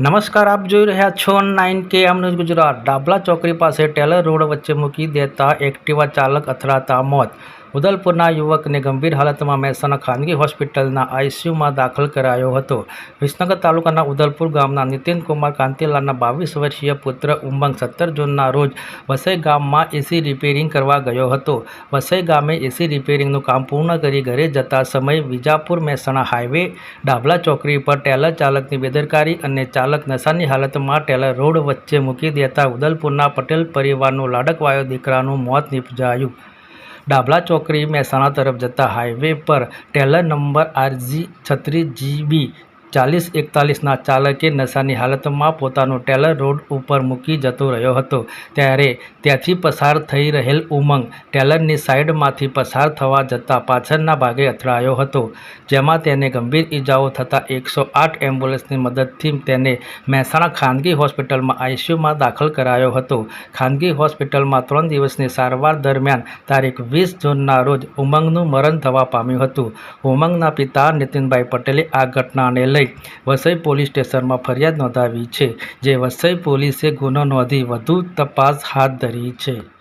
નમસ્કાર, આપ જોઈ રહ્યા છો નાઇન કે એમ ન્યૂઝ ગુજરાત. ડાબલા ચોકડી પાસે ટેલર રોડ વચ્ચે મૂકી દેતા એક્ટિવા ચાલક અથડાતા મોત. ઉદલપુરના યુવકને ગંભીર હાલતમાં મહેસાણા ખાનગી હોસ્પિટલના આઈસીયુમાં દાખલ કરાયો હતો. વિસનગર તાલુકાના ઉદલપુર ગામના નીતિનકુમાર કાંતિલાલના બાવીસ વર્ષીય પુત્ર ઉમંગ સત્તર જૂનના રોજ વસઈ ગામમાં એસી રિપેરિંગ કરવા ગયો હતો. વસઈ ગામે એસી રિપેરિંગનું કામ પૂર્ણ કરી ઘરે જતા સમયે વિજાપુર મહેસાણા હાઈવે ડાભલા ચોકડી પર ટેલર ચાલકની બેદરકારી અને ચાલક નશાની હાલતમાં ટેલર રોડ વચ્ચે મૂકી દેતા ઉદલપુરના પટેલ પરિવારનું લાડકવાયો દીકરાનું મોત નિપજાયું. ડાબલા ચોકડી મહેસાણા તરફ જતા હાઈવે પર ટેલર નંબર આરજી છત્રીસ જીબી ચાલીસ એકતાલીસના ચાલકે નશાની હાલતમાં પોતાનું ટેલર રોડ ઉપર મૂકી જતો રહ્યો હતો. ત્યારે ત્યાંથી પસાર થઈ રહેલ ઉમંગ ટેલરની સાઈડમાંથી પસાર થવા જતાં પાછળના ભાગે અથડાયો હતો, જેમાં તેને ગંભીર ઈજાઓ થતાં એકસો આઠ એમ્બ્યુલન્સની મદદથી તેને મહેસાણા ખાનગી હોસ્પિટલમાં આઈસીયુમાં દાખલ કરાયો હતો. ખાનગી હોસ્પિટલમાં ત્રણ દિવસની સારવાર દરમિયાન તારીખ વીસ જૂનના રોજ ઉમંગનું મરણ થવા પામ્યું હતું. ઉમંગના પિતા નીતિનભાઈ પટેલે આ ઘટનાને લઈ વસઈ પોલીસ સ્ટેશનમાં ફરિયાદ નોંધાવી છે, જે વસઈ પોલીસે ગુનો નોંધી વધુ તપાસ હાથ ધરી છે.